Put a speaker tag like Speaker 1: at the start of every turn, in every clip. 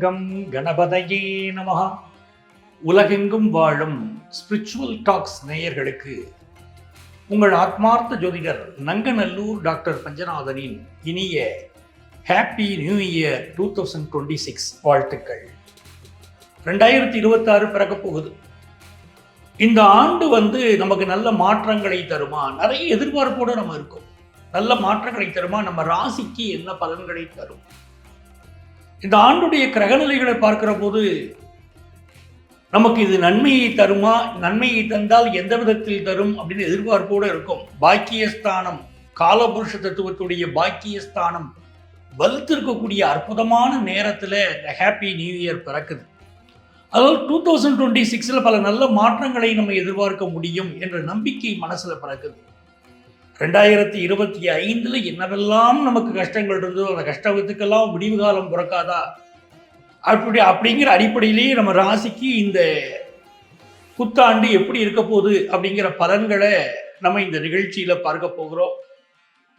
Speaker 1: சத்சங்கம் கணபதையே நமகா உலகெங்கும் வாழும் ஸ்பிரிச்சுவல் டாக்ஸ் நேயர்களுக்கு உங்கள் ஆத்மார்த்த ஜோதிடர் நங்கநல்லூர் டாக்டர் பஞ்சநாதனின் இனிய happy new year two thousand twenty six வாழ்த்துக்கள். ரெண்டாயிரத்தி இருபத்தாறு பிறக்க போகுது. இந்த ஆண்டு வந்து நமக்கு நல்ல மாற்றங்களை தருமா? நிறைய எதிர்பார்ப்போடு நம்ம இருக்கோம். நல்ல மாற்றங்களை தருமா? நம்ம ராசிக்கு என்ன பலன்களை தரும்? இந்த ஆண்டுடைய கிரகநிலைகளை பார்க்கிற போது நமக்கு இது நன்மையை தருமா? நன்மையை தந்தால் எந்த விதத்தில் தரும் அப்படின்னு எதிர்பார்ப்போடு இருக்கும். பாக்கியஸ்தானம் காலபுருஷ தத்துவத்துடைய பாக்கியஸ்தானம் வலுத்திருக்கக்கூடிய அற்புதமான நேரத்தில் இந்த ஹாப்பி நியூ இயர் பிறக்குது. அதாவது டூ தௌசண்ட் டுவெண்ட்டி சிக்ஸில் பல நல்ல மாற்றங்களை நம்ம எதிர்பார்க்க முடியும் என்ற நம்பிக்கை மனசில் பிறக்குது. ரெண்டாயிரத்தி இருபத்தி ஐந்தில் என்னவெல்லாம் நமக்கு கஷ்டங்கள் இருந்ததோ அந்த கஷ்டத்துக்கெல்லாம் முடிவு காலம் பிறக்காதா? அப்படி அப்படிங்கிற அடிப்படையிலேயே நம்ம ராசிக்கு இந்த புத்தாண்டு எப்படி இருக்க போகுது அப்படிங்கிற பலன்களை நம்ம இந்த நிகழ்ச்சியில் பார்க்க போகிறோம்.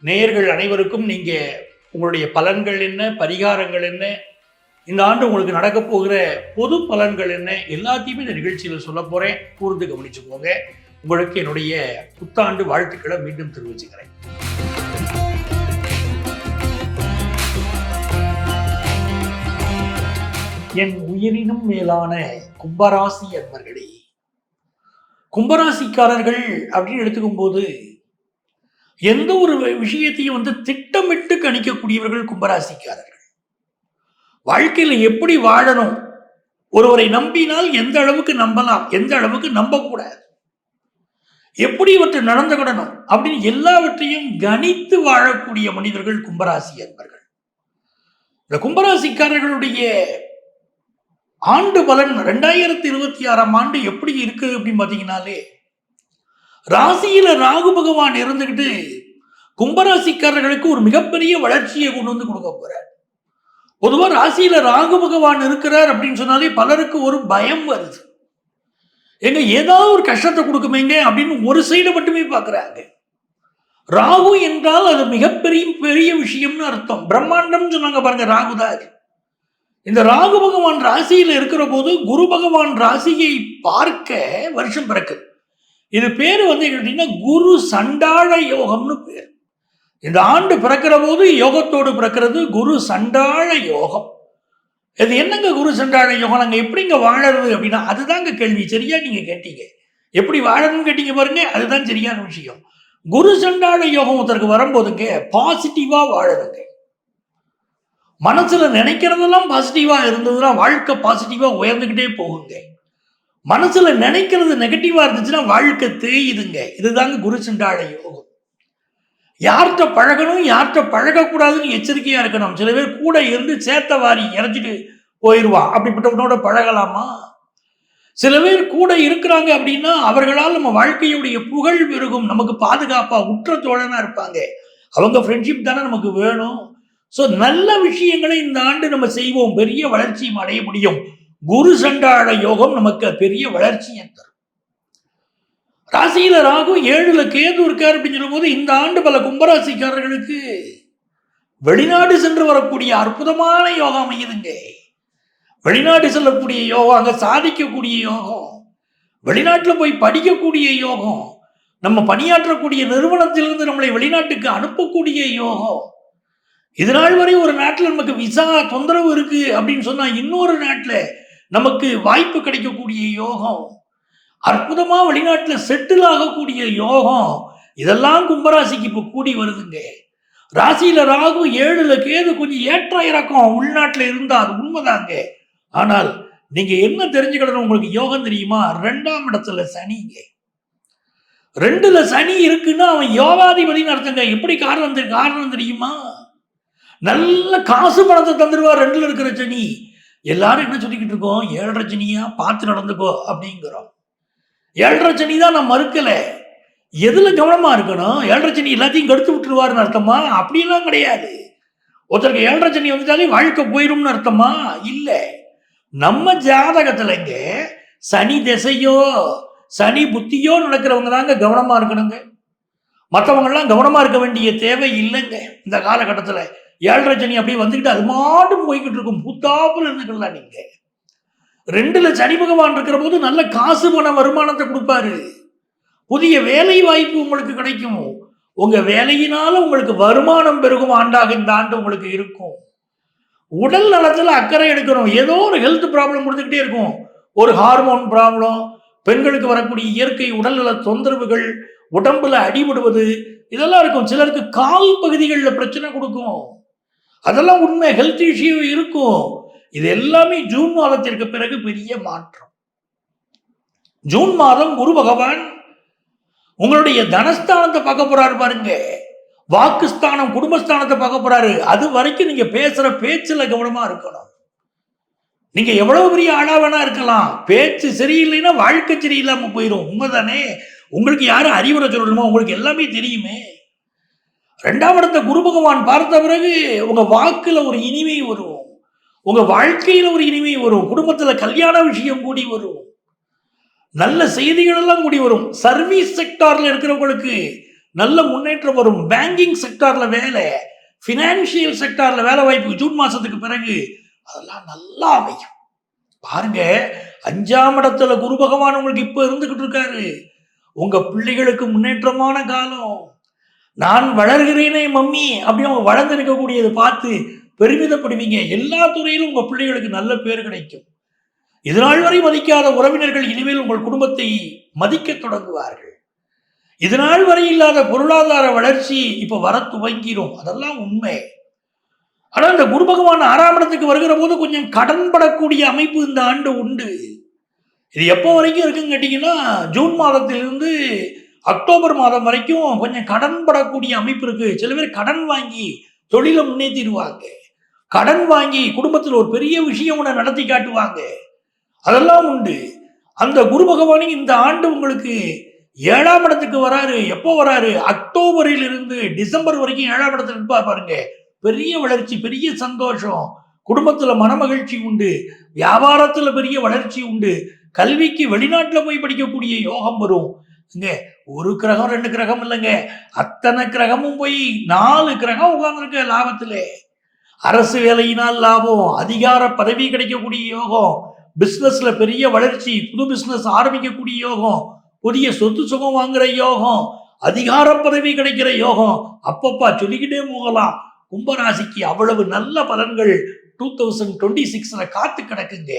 Speaker 1: நேயர்கள் அனைவருக்கும் நீங்கள் உங்களுடைய பலன்கள் என்ன பரிகாரங்கள் என்ன இந்த ஆண்டு உங்களுக்கு நடக்க போகிற பொது பலன்கள் என்ன எல்லாத்தையுமே இந்த நிகழ்ச்சியில் சொல்ல போகிறேன் கூர்ந்து கவனிச்சுக்கோங்க. உங்களுக்கு என்னுடைய புத்தாண்டு வாழ்த்துக்களை மீண்டும் தெரிவிச்சுக்கிறேன். என் உயிரினும் மேலான கும்பராசி அன்பர்களே கும்பராசிக்காரர்கள் அப்படின்னு எடுத்துக்கும் போது எந்த ஒரு விஷயத்தையும் வந்து திட்டமிட்டு கணிக்கக்கூடியவர்கள் கும்பராசிக்காரர்கள். வாழ்க்கையில் எப்படி வாழணும் ஒருவரை நம்பினால் எந்த அளவுக்கு நம்பலாம் எந்த அளவுக்கு நம்பக்கூடாது. எப்படி இவற்றை நடந்துகிடணும் அப்படின்னு எல்லாவற்றையும் கணித்து வாழக்கூடிய மனிதர்கள் கும்பராசி என்பர்கள். இந்த கும்பராசிக்காரர்களுடைய ஆண்டு பலன் ரெண்டாயிரத்தி இருபத்தி ஆறாம் ஆண்டு எப்படி இருக்கு அப்படின்னு பார்த்தீங்கன்னாலே ராசியில ராகு பகவான் இருந்துகிட்டு கும்பராசிக்காரர்களுக்கு ஒரு மிகப்பெரிய வளர்ச்சியை கொண்டு வந்து கொடுக்க போறார். பொதுவாக ராசியில ராகு பகவான் இருக்கிறார் அப்படின்னு சொன்னாலே பலருக்கு ஒரு பயம் வருது. எங்க ஏதாவது ஒரு கஷ்டத்தை கொடுக்குமேங்க அப்படின்னு ஒரு சைடு மட்டுமே பார்க்குறாங்க. ராகு என்றால் அது மிகப்பெரிய பெரிய விஷயம்னு அர்த்தம். பிரம்மாண்டம் சொன்னாங்க பாருங்க ராகு தான் இந்த ராகு பகவான் ராசியில் இருக்கிற போது குரு பகவான் ராசியை பார்க்க வருஷம் பிறக்குது இது பேர் வந்து எப்படின்னா குரு சண்டாள யோகம்னு பேர். இந்த ஆண்டு பிறக்கிற போது யோகத்தோடு பிறக்கிறது குரு சண்டாள யோகம். இது என்னங்க குரு சென்றான யோகம்? நாங்கள் எப்படிங்க வாழறது அப்படின்னா அதுதாங்க கேள்வி. சரியா நீங்கள் கேட்டீங்க. எப்படி வாழணும்னு கேட்டீங்க பாருங்க அதுதான் சரியான விஷயம். குரு சண்டாள யோகம் ஒருத்தருக்கு வரும்போதுங்க பாசிட்டிவா வாழணுங்க. மனசுல நினைக்கிறதெல்லாம் பாசிட்டிவா இருந்ததுன்னா வாழ்க்கை பாசிட்டிவா உயர்ந்துகிட்டே போகுங்க. மனசுல நினைக்கிறது நெகட்டிவா இருந்துச்சுன்னா வாழ்க்கை தேயுதுங்க. இதுதாங்க குரு சண்டாள யோகம். யார்கிட்ட பழகணும் யார்கிட்ட பழகக்கூடாதுன்னு எச்சரிக்கையா இருக்கணும். சில பேர் கூட இருந்து சேத்த வாரி இறைச்சிட்டு போயிடுவான் அப்படிப்பட்டவனோட பழகலாமா? சில பேர் கூட இருக்கிறாங்க அப்படின்னா அவர்களால் நம்ம வாழ்க்கையுடைய புகழ் பெருகும். நமக்கு பாதுகாப்பாக உற்ற தோழனாக இருப்பாங்க. அவங்க ஃப்ரெண்ட்ஷிப் தானே நமக்கு வேணும். ஸோ நல்ல விஷயங்களை இந்த ஆண்டு நம்ம செய்வோம். பெரிய வளர்ச்சியும் அடைய முடியும். குரு சண்டாள யோகம் நமக்கு பெரிய வளர்ச்சியை தரும். ராசியில் ராகு ஏழில் கேது இருக்கார் அப்படின்னு சொல்லும்போது இந்த ஆண்டு பல கும்பராசிக்காரர்களுக்கு வெளிநாடு சென்று வரக்கூடிய அற்புதமான யோகம் அமையுதுங்க. வெளிநாடு செல்லக்கூடிய யோகம் அங்கே சாதிக்கக்கூடிய யோகம் வெளிநாட்டில் போய் படிக்கக்கூடிய யோகம் நம்ம பணியாற்றக்கூடிய நிறுவனத்திலிருந்து நம்மளை வெளிநாட்டுக்கு அனுப்பக்கூடிய யோகம். இது நாள் வரை ஒரு நாட்டில் நமக்கு விசா தொந்தரவு இருக்குது அப்படின்னு சொன்னால் இன்னொரு நாட்டில் நமக்கு வாய்ப்பு கிடைக்கக்கூடிய யோகம். அற்புதமாக வெளிநாட்டில் செட்டில் ஆகக்கூடிய யோகம் இதெல்லாம் கும்பராசிக்கு இப்போ கூடி வருதுங்க. ராசியில் ராகு ஏழுல கேது கொஞ்சம் ஏற்ற இறக்கம் உள்நாட்டில் இருந்தால் அது உண்மைதாங்க. ஆனால் நீங்கள் என்ன தெரிஞ்சுக்கிடணும் உங்களுக்கு யோகம் தெரியுமா? ரெண்டாம் இடத்துல சனிங்க. ரெண்டுல சனி இருக்குன்னா அவன் யோகாதிபதினு அர்த்தங்க எப்படி காரணம் தெரி- காரணம் தெரியுமா? நல்ல காசு பணத்தை தந்துடுவா ரெண்டுல இருக்கிற சனி. எல்லாரும் என்ன சொல்லிக்கிட்டு இருக்கோம்? ஏழரை சனியா? பார்த்து நடந்துக்கோ அப்படிங்கிறோம். ஏழரை சனி தான் நான் மறுக்கலை. எதில் கவனமாக இருக்கணும்? ஏழரை சனி எல்லாத்தையும் கெடுத்து விட்டுருவாருன்னு அர்த்தமா? அப்படிலாம் கிடையாது. ஒருத்தருக்கு ஏழரை சனி வந்துட்டாலே வாழ்க்கை போயிரும்னு அர்த்தமா? இல்லை. நம்ம ஜாதகத்துலங்க சனி திசையோ சனி புத்தியோ நடக்கிறவங்க தாங்க கவனமாக இருக்கணுங்க. மற்றவங்கெல்லாம் கவனமாக இருக்க வேண்டிய தேவை இல்லைங்க. இந்த காலகட்டத்தில் ஏழரை சனி அப்படியே வந்துக்கிட்டு அது மாட்டும் போய்கிட்டு இருக்கும். புத்தாப்புல இருந்துக்கலாம் நீங்கள் ரெண்டுல சனி பகவான் இருக்கிற போது நல்ல காசு பண வருமானத்தை கொடுப்பாரு. புதிய வேலை வாய்ப்பு உங்களுக்கு கிடைக்கும். உங்க வேலையினால உங்களுக்கு வருமானம் பெருகும். ஆண்டாக இந்த ஆண்டு உங்களுக்கு இருக்கும். உடல் நலத்துல அக்கறை எடுக்கணும். ஏதோ ஒரு ஹெல்த் ப்ராப்ளம் கொடுத்துக்கிட்டே இருக்கும். ஒரு ஹார்மோன் ப்ராப்ளம் பெண்களுக்கு வரக்கூடிய இயற்கை உடல்நல தொந்தரவுகள் உடம்புல அடிபடுவது இதெல்லாம் இருக்கும். சிலருக்கு கால் பகுதிகளில் பிரச்சனை கொடுக்கும். அதெல்லாம் உண்மை. ஹெல்த் இஷ்யூ இருக்கும். இது எல்லாமே ஜூன் மாதத்திற்கு பிறகு பெரிய மாற்றம். ஜூன் மாதம் குரு பகவான் உங்களுடைய தனஸ்தானத்தை பார்க்க போறாரு பாருங்க. வாக்குஸ்தானம் குடும்பஸ்தானத்தை பார்க்க போறாரு. அது வரைக்கும் நீங்க பேசுற பேச்சுல கவனமா இருக்கணும். நீங்க எவ்வளவு பெரிய ஆளா வேணா இருக்கலாம். பேச்சு சரியில்லைன்னா வாழ்க்கை சரியில்லாம போயிடும் உண்மைதானே? உங்களுக்கு யாரும் அறிவுரை சொல்லணுமோ? உங்களுக்கு எல்லாமே தெரியுமே. ரெண்டாம் இடத்த குரு பகவான் பார்த்த பிறகு உங்க வாக்குல ஒரு இனிமை வரும். உங்க வாழ்க்கையில ஒரு இனிமை வரும் குடும்பத்துல கல்யாண விஷயம் கூடி வரும் நல்ல செய்திகள் எல்லாம் கூடி வரும் சர்வீஸ் செக்டார்ல இருக்கிறவங்களுக்கு நல்ல முன்னேற்றம் வரும் பேங்கிங் செக்டார்ல வேலை ஃபினான்ஷியல் செக்டார்ல வேலை வாய்ப்பு ஜூன் மாசத்துக்கு பிறகு அதெல்லாம் நல்லா அமையும். பாருங்க அஞ்சாம் இடத்துல குரு பகவான் உங்களுக்கு இப்போ இருந்துகிட்டு இருக்காரு. உங்க பிள்ளைகளுக்கு முன்னேற்றமான காலம். நான் வளர்கிறேனே மம்மி அப்படி அவங்க வளர்ந்து வளர்ந்திருக்கக்கூடியதை பார்த்து பெருமிதப்படுவீங்க. எல்லா துறையிலும் உங்கள் பிள்ளைகளுக்கு நல்ல பேர் கிடைக்கும். இதனால் வரை மதிக்காத உறவினர்கள் இனிமேல் உங்கள் குடும்பத்தை மதிக்க தொடங்குவார்கள். இதனால் வரை இல்லாத பொருளாதார வளர்ச்சி இப்போ வர துவங்கிடும் அதெல்லாம் உண்மை. ஆனால் இந்த குரு பகவான் ஆறாம் இடத்துக்கு வருகிற போது கொஞ்சம் கடன் படக்கூடிய அமைப்பு இந்த ஆண்டு உண்டு. இது எப்போ வரைக்கும் இருக்குன்னு கேட்டிங்கன்னா ஜூன் மாதத்திலிருந்து அக்டோபர் மாதம் வரைக்கும் கொஞ்சம் கடன் படக்கூடிய அமைப்பு இருக்குது சில பேர் கடன் வாங்கி தொழிலை முன்னேற்றிடுவாங்க கடன் வாங்கி குடும்பத்தில் ஒரு பெரிய விஷயம் உன்னை நடத்தி காட்டுவாங்க. அதெல்லாம் உண்டு. அந்த குரு பகவானி இந்த ஆண்டு உங்களுக்கு ஏழாம் இடத்துக்கு வராரு. எப்போ வராரு? அக்டோபரில் இருந்து டிசம்பர் வரைக்கும் ஏழாம் இடத்துல இருப்பா பாருங்க. பெரிய வளர்ச்சி பெரிய சந்தோஷம். குடும்பத்தில் மனமகிழ்ச்சி உண்டு. வியாபாரத்தில் பெரிய வளர்ச்சி உண்டு. கல்விக்கு வெளிநாட்டில் போய் படிக்கக்கூடிய யோகம் வரும். இங்க ஒரு கிரகம் ரெண்டு கிரகம் இல்லைங்க. அத்தனை கிரகமும் போய் நாலு கிரகம் உட்கார்ந்துருக்க லாபத்திலே. அரசு வேலையினால் லாபம் அதிகார பதவி கிடைக்கக்கூடிய யோகம் பிஸ்னஸ்ல பெரிய வளர்ச்சி புது பிஸ்னஸ் ஆரம்பிக்கக்கூடிய யோகம் புதிய சொத்து சுகம் வாங்குற யோகம் அதிகார பதவி கிடைக்கிற யோகம். அப்பப்பா சொல்லிக்கிட்டே போகலாம். கும்பராசிக்கு அவ்வளவு நல்ல பலன்கள் டூ தௌசண்ட் டுவெண்ட்டி சிக்ஸ்ல காத்து கிடக்குங்க.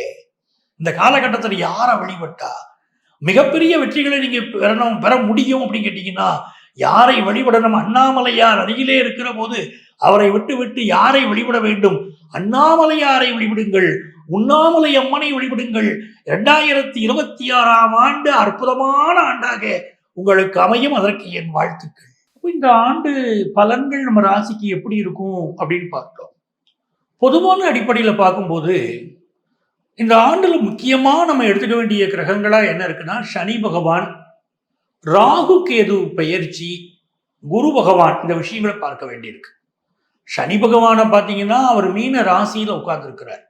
Speaker 1: இந்த காலகட்டத்தில் யாரை வழிபட்டா? மிகப்பெரிய வெற்றிகளை நீங்க பெறணும் பெற முடியும் அப்படின்னு கேட்டீங்கன்னா யாரை வழிபடணும்? அண்ணாமலையார் அருகிலே இருக்கிற போது அவரை விட்டு விட்டு யாரை வழிபட வேண்டும்? அண்ணாமலையாரை வழிபடுங்கள் உண்ணாமலை அம்மனை வழிபடுங்கள் இரண்டாயிரத்தி இருபத்தி ஆறாம் ஆண்டு அற்புதமான ஆண்டாக உங்களுக்கு அமையும். அதற்கு என் வாழ்த்துக்கள். இந்த ஆண்டு பலன்கள் நம்ம ராசிக்கு எப்படி இருக்கும் அப்படின்னு பார்த்தோம் பொதுவான அடிப்படையில் பார்க்கும்போது இந்த ஆண்டில் முக்கியமாக நம்ம எடுத்துக்க வேண்டிய கிரகங்களாக என்ன இருக்குன்னா சனி பகவான் ராகு கேது பெயர்ச்சி குரு பகவான் இந்த விஷயங்களை பார்க்க வேண்டியிருக்கு. சனி பகவானை பார்த்தீங்கன்னா அவர் மீன ராசியில் உட்கார்ந்துருக்கிறார்.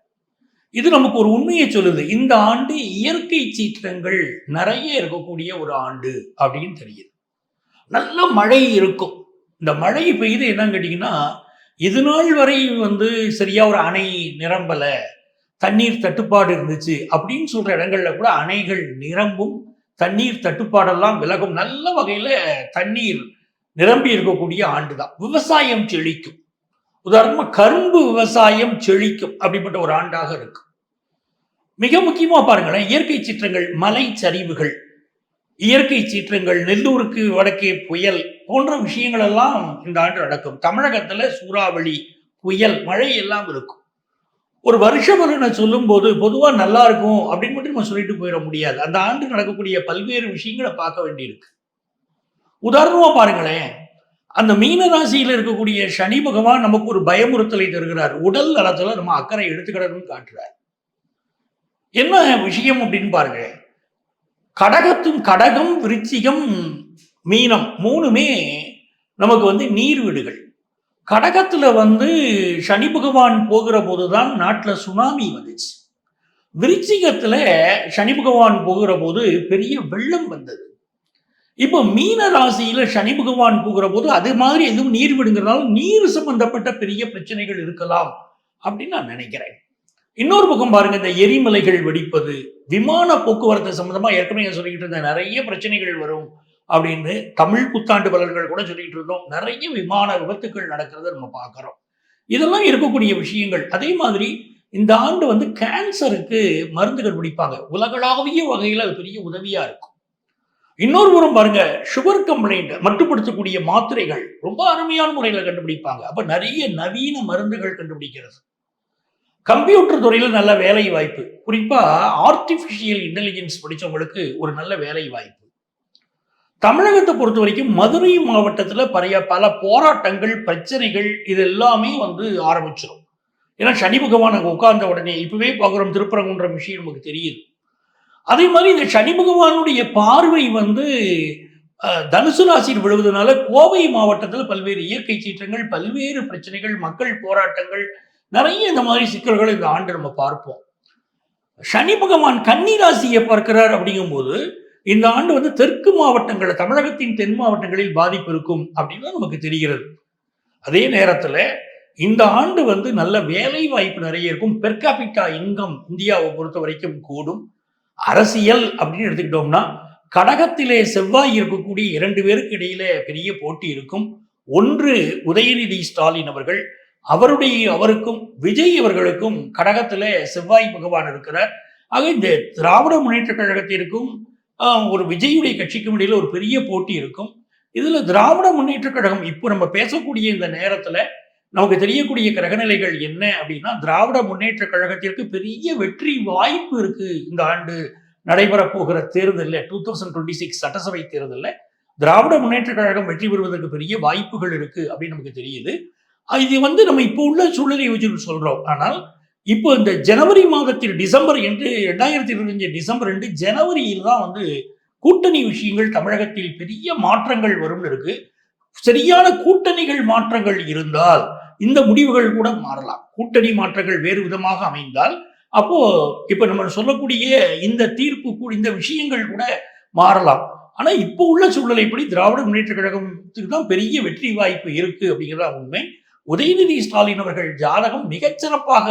Speaker 1: இது நமக்கு ஒரு உண்மையை சொல்லுது. இந்த ஆண்டு இயற்கை சீற்றங்கள் நிறைய இருக்கக்கூடிய ஒரு ஆண்டு அப்படின்னு தெரியுது. நல்ல மழை இருக்கும். இந்த மழை பெய்து என்னன்னு கேட்டிங்கன்னா இது நாள் வரை வந்து சரியா ஒரு அணை நிரம்பலை தண்ணீர் தட்டுப்பாடு இருந்துச்சு அப்படின்னு சொல்ற இடங்கள்ல கூட அணைகள் நிரம்பும் தண்ணீர் தட்டுப்பாடெல்லாம் விலகும். நல்ல வகையில தண்ணீர் நிரம்பி இருக்கக்கூடிய ஆண்டு தான் விவசாயம் செழிக்கும். உதாரணமா கரும்பு விவசாயம் செழிக்கும் அப்படிப்பட்ட ஒரு ஆண்டாக இருக்கும் மிக முக்கியமா பாருங்களேன் இயற்கை சீற்றங்கள் மலை சரிவுகள் இயற்கை சீற்றங்கள் நெல்லூருக்கு வடக்கே புயல் போன்ற விஷயங்கள் எல்லாம் இந்த ஆண்டு நடக்கும். தமிழகத்துல சூறாவளி புயல் மழை எல்லாம் இருக்கும். ஒரு வருஷ பலனை சொல்லும் போது பொதுவா நல்லா இருக்கும் அப்படின்னு மட்டும் நம்ம சொல்லிட்டு போயிட முடியாது. அந்த ஆண்டு நடக்கக்கூடிய பல்வேறு விஷயங்களை பார்க்க வேண்டியிருக்கு. உதாரணமா பாருங்களேன் அந்த மீன ராசியில் இருக்கக்கூடிய சனி பகவான் நமக்கு ஒரு பயமுறுத்தலை தருகிறார். உடல் நலத்தில் நம்ம அக்கறை எடுத்துக்கிடணும்னு காட்டுறார். என்ன விஷயம் அப்படின்னு பாருங்க. கடகத்தும் கடகம் விருச்சிகம் மீனம் மூணுமே நமக்கு வந்து நீர் வீடுகள். கடகத்தில் வந்து சனி பகவான் போகிற போதுதான் நாட்டில் சுனாமி வந்துச்சு. விருச்சிகத்தில் சனி பகவான் போகிற போது பெரிய வெள்ளம் வந்தது. இப்போ மீன ராசியில சனி பகவான் போகிற போது அது மாதிரி எதுவும் நீர் விடுங்கிறதால நீர் சம்பந்தப்பட்ட பெரிய பிரச்சனைகள் இருக்கலாம் அப்படின்னு நான் நினைக்கிறேன். இன்னொரு பக்கம் பாருங்க இந்த எரிமலைகள் வெடிப்பது விமான போக்குவரத்து சம்பந்தமா ஏற்கனவே சொல்லிக்கிட்டு இருந்த நிறைய பிரச்சனைகள் வரும் அப்படின்னு தமிழ் புத்தாண்டு பலர்கள் கூட சொல்லிட்டு இருந்தோம். நிறைய விமான விபத்துக்கள் நடக்கிறத நம்ம பார்க்குறோம். இதெல்லாம் இருக்கக்கூடிய விஷயங்கள். அதே மாதிரி இந்த ஆண்டு வந்து கேன்சருக்கு மருந்து கண்டுபிடிப்பாங்க உலகளாவிய வகையில் அது பெரிய உதவியா இருக்கும். இன்னொரு புறம் பாருங்க சுகர் கம்ப்ளைண்ட் மட்டுப்படுத்தக்கூடிய மாத்திரைகள் ரொம்ப அருமையான முறையில் கண்டுபிடிப்பாங்க. அப்ப நிறைய நவீன மருந்துகள் கண்டுபிடிக்கிறது. கம்ப்யூட்டர் துறையில் நல்ல வேலை வாய்ப்பு குறிப்பா ஆர்டிபிஷியல் இன்டெலிஜென்ஸ் படித்தவங்களுக்கு ஒரு நல்ல வேலை வாய்ப்பு தமிழகத்தை பொறுத்த வரைக்கும் மதுரை மாவட்டத்தில் பழைய பல போராட்டங்கள் பிரச்சனைகள் இது எல்லாமே வந்து ஆரம்பிச்சிடும் ஏன்னா சனி பகவான் அங்கே உட்கார்ந்த உடனே இப்பவே பார்க்குறோம் திருப்பரங்குன்ற விஷயம் நமக்கு தெரியுது. அதே மாதிரி இந்த சனி பகவானுடைய பார்வை வந்து அஹ், தனுசு ராசியில் விழுவதனால கோவை மாவட்டத்தில் பல்வேறு இயற்கை சீற்றங்கள் பல்வேறு பிரச்சனைகள் மக்கள் போராட்டங்கள் நிறைய இந்த மாதிரி சிக்கல்கள் இந்த ஆண்டு நம்ம பார்ப்போம். சனி பகவான் கன்னி ராசியை பார்க்கிறார் அப்படிங்கும்போது இந்த ஆண்டு வந்து தெற்கு மாவட்டங்களில் தமிழகத்தின் தென் மாவட்டங்களில் பாதிப்பு இருக்கும் அப்படின்னு நமக்கு தெரிகிறது. அதே நேரத்தில் இந்த ஆண்டு வந்து நல்ல வேலை வாய்ப்பு நிறைய இருக்கும். பெர்காபிட்டா இன்கம் இந்தியாவை பொறுத்த வரைக்கும் கூடும். அரசியல் அப்படின்னு எடுத்துக்கிட்டோம்னா கடகத்திலே செவ்வாய் இருக்கக்கூடிய இரண்டு பேருக்கு இடையில பெரிய போட்டி இருக்கும். ஒன்று உதயநிதி ஸ்டாலின் அவர்கள். அவருடைய அவருக்கும் விஜய் அவர்களுக்கும் கடகத்தில் செவ்வாய் பகவான் இருக்கிறார். ஆக இந்த திராவிட முன்னேற்ற கழகத்திற்கும் ஒரு விஜயுடைய கட்சிக்கும் இடையில ஒரு பெரிய போட்டி இருக்கும். இதுல திராவிட முன்னேற்ற கழகம் இப்போ நம்ம பேசக்கூடிய இந்த நேரத்துல நமக்கு தெரியக்கூடிய கிரகநிலைகள் என்ன அப்படின்னா திராவிட முன்னேற்ற கழகத்திற்கு பெரிய வெற்றி வாய்ப்பு இருக்கு இந்த ஆண்டு நடைபெறப்போகிற தேர்தலில். டூ தௌசண்ட் டுவெண்ட்டி சிக்ஸ் சட்டசபை தேர்தலில் திராவிட முன்னேற்ற கழகம் வெற்றி பெறுவதற்கு பெரிய வாய்ப்புகள் இருக்கு அப்படின்னு நமக்கு தெரியுது. இது வந்து நம்ம இப்போ உள்ள சூழ்நிலையை வச்சு சொல்றோம். ஆனால் இப்போ இந்த ஜனவரி மாதத்தில் டிசம்பர் என்று ரெண்டாயிரத்தி இருபத்தஞ்சு டிசம்பர் ரெண்டு ஜனவரியில் தான் வந்து கூட்டணி விஷயங்கள் தமிழகத்தில் பெரிய மாற்றங்கள் வரும்னு இருக்கு. சரியான கூட்டணிகள் மாற்றங்கள் இருந்தால் இந்த முடிவுகள் கூட மாறலாம். கூட்டணி மாற்றங்கள் வேறு விதமாக அமைந்தால் அப்போ இப்ப நம்ம சொல்லக்கூடிய இந்த தீர்ப்பு கூட இந்த விஷயங்கள் கூட மாறலாம். ஆனா இப்போ உள்ள சூழ்நிலைப்படி திராவிட முன்னேற்ற கழகத்துக்கு தான் பெரிய வெற்றி வாய்ப்பு இருக்கு அப்படிங்கிறதா உண்மை. உதயநிதி ஸ்டாலின் அவர்கள் ஜாதகம் மிகச்சிறப்பாக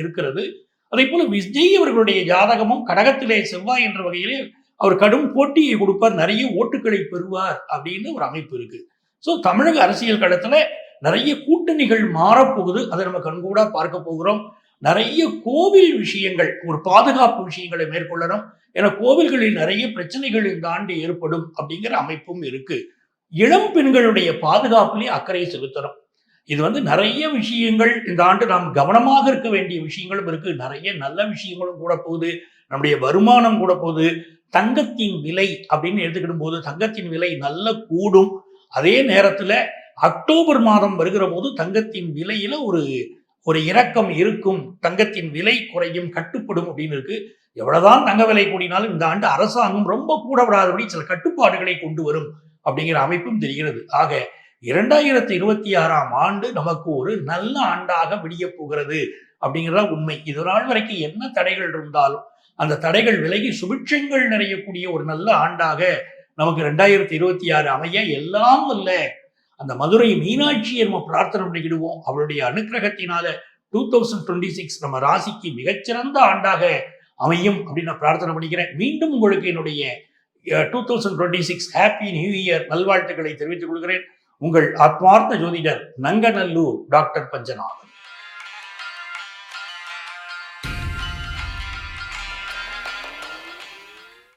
Speaker 1: இருக்கிறது. அதே போல விஜய் அவர்களுடைய ஜாதகமும் கடகத்திலே செவ்வாய் என்ற வகையிலே அவர் கடும் போட்டியை கொடுப்பார். நிறைய ஓட்டுகளை பெறுவார் அப்படின்னு ஒரு அமைப்பு இருக்கு. ஸோ தமிழக அரசியல் களத்துல நிறைய கூட்டணிகள் மாறப்போகுது. அதை நம்ம கண்கூடா பார்க்க போகிறோம். நிறைய கோவில் விஷயங்கள் ஒரு பாதுகாப்பு விஷயங்களை மேற்கொள்ளணும். ஏன்னா கோவில்களில் நிறைய பிரச்சனைகள் இந்த ஆண்டு ஏற்படும் அப்படிங்கிற அமைப்பும் இருக்கு. இளம் பெண்களுடைய பாதுகாப்புலேயே அக்கறை செலுத்தணும். இது வந்து நிறைய விஷயங்கள் இந்த ஆண்டு நாம் கவனமாக இருக்க வேண்டிய விஷயங்களும் இருக்கு. நிறைய நல்ல விஷயங்களும் கூட போகுது. நம்முடைய வருமானம் கூட போகுது. தங்கத்தின் விலை அப்படின்னு எடுத்துக்கிடும் போது தங்கத்தின் விலை நல்ல கூடும். அதே நேரத்துல அக்டோபர் மாதம் வருகிற போது தங்கத்தின் விலையில ஒரு ஒரு இறக்கம் இருக்கும். தங்கத்தின் விலை குறையும் கட்டுப்படும் அப்படின்னு இருக்கு. எவ்வளவுதான் தங்க விலை கூடினாலும் இந்த ஆண்டு அரசாங்கம் ரொம்ப கூட விடாதபடி சில கட்டுப்பாடுகளை கொண்டு வரும் அப்படிங்கிற அமைப்பும் தெரிகிறது. ஆக இரண்டாயிரத்தி இருபத்தி ஆறாம் ஆண்டு நமக்கு ஒரு நல்ல ஆண்டாக விடிய போகிறது அப்படிங்கிறதா உண்மை. இது நாள் வரைக்கும் என்ன தடைகள் இருந்தாலும் அந்த தடைகள் விலகி சுபிட்சங்கள் நிறையக்கூடிய ஒரு நல்ல ஆண்டாக நமக்கு ரெண்டாயிரத்தி இருபத்தி ஆறு அமைய எல்லாம் இல்லை அந்த மதுரை மீனாட்சியை நம்ம பிரார்த்தனை பண்ணிக்கிடுவோம். அவளுடைய அனுகிரகத்தினால டூ தௌசண்ட் டுவெண்ட்டி சிக்ஸ் நம்ம ராசிக்கு மிகச்சிறந்த ஆண்டாக அமையும் அப்படின்னு நான் பிரார்த்தனை பண்ணிக்கிறேன். மீண்டும் உங்களுக்கு என்னுடைய two thousand twenty six happy new year நல்வாழ்த்துக்களை தெரிவித்துக் கொள்கிறேன். உங்கள் ஆத்மார்த்த ஜோதிடர் நங்கநல்லூர் டாக்டர் பஞ்சநாதன்.